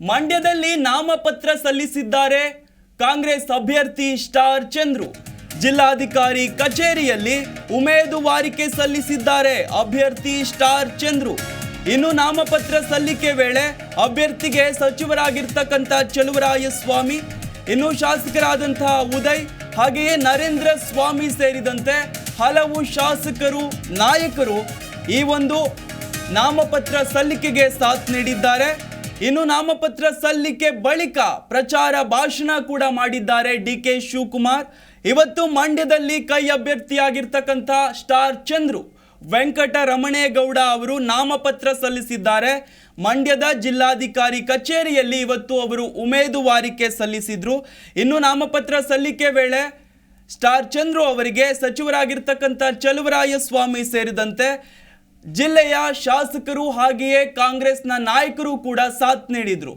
ಮಂಡ್ಯದಲ್ಲಿ ನಾಮಪತ್ರ ಸಲ್ಲಿಸಿದ್ದಾರೆ ಕಾಂಗ್ರೆಸ್ ಅಭ್ಯರ್ಥಿ ಸ್ಟಾರ್ ಚಂದ್ರು. ಜಿಲ್ಲಾಧಿಕಾರಿ ಕಚೇರಿಯಲ್ಲಿ ಉಮೇದುವಾರಿಕೆ ಸಲ್ಲಿಸಿದ್ದಾರೆ ಅಭ್ಯರ್ಥಿ ಸ್ಟಾರ್ ಚಂದ್ರು. ಇನ್ನು ನಾಮಪತ್ರ ಸಲ್ಲಿಕೆ ವೇಳೆ ಅಭ್ಯರ್ಥಿಗೆ ಸಚಿವರಾಗಿರ್ತಕ್ಕಂಥ ಸ್ವಾಮಿ ಇನ್ನು ಶಾಸಕರಾದಂತಹ ಉದಯ್, ಹಾಗೆಯೇ ನರೇಂದ್ರ ಸ್ವಾಮಿ ಸೇರಿದಂತೆ ಹಲವು ಶಾಸಕರು, ನಾಯಕರು ಈ ಒಂದು ನಾಮಪತ್ರ ಸಲ್ಲಿಕೆಗೆ ಸಾಥ್ ನೀಡಿದ್ದಾರೆ. ಇನ್ನು ನಾಮಪತ್ರ ಸಲ್ಲಿಕೆ ಬಳಿಕ ಪ್ರಚಾರ ಭಾಷಣ ಕೂಡ ಮಾಡಿದ್ದಾರೆ ಡಿ ಕೆ ಶಿವಕುಮಾರ್. ಇವತ್ತು ಮಂಡ್ಯದಲ್ಲಿ ಕೈ ಅಭ್ಯರ್ಥಿಯಾಗಿರ್ತಕ್ಕಂಥ ಸ್ಟಾರ್ ಚಂದ್ರು, ವೆಂಕಟರಮಣೇಗೌಡ ಅವರು ನಾಮಪತ್ರ ಸಲ್ಲಿಸಿದ್ದಾರೆ. ಮಂಡ್ಯದ ಜಿಲ್ಲಾಧಿಕಾರಿ ಕಚೇರಿಯಲ್ಲಿ ಇವತ್ತು ಅವರು ಉಮೇದುವಾರಿಕೆ ಸಲ್ಲಿಸಿದ್ರು. ಇನ್ನು ನಾಮಪತ್ರ ಸಲ್ಲಿಕೆ ವೇಳೆ ಸ್ಟಾರ್ ಚಂದ್ರು ಅವರಿಗೆ ಸಚಿವರಾಗಿರ್ತಕ್ಕಂಥ ಚಲುವರಾಯ ಸ್ವಾಮಿ ಸೇರಿದಂತೆ ಜಿಲ್ಲೆಯ ಶಾಸಕರು ಹಾಗೆಯೇ ಕಾಂಗ್ರೆಸ್ನ ನಾಯಕರು ಕೂಡ ಸಾಥ್ ನೀಡಿದ್ರು.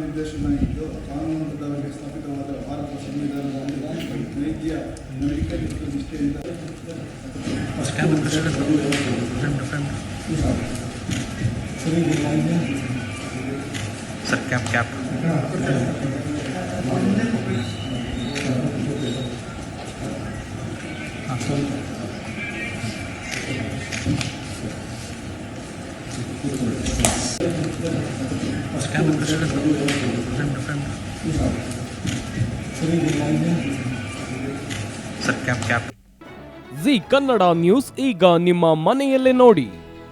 ನಿರ್ದೇಶನ ಸ್ಥಾಪಿತವಾದ ಭಾರತ ಸಂವಿಧಾನದ ಮತ್ತು ನಿಷ್ಠೆಯಿಂದ sir cap cap sir cap cap G Kannada news ಈಗ ನಿಮ್ಮ ಮನೆಯಲ್ಲೇ ನೋಡಿ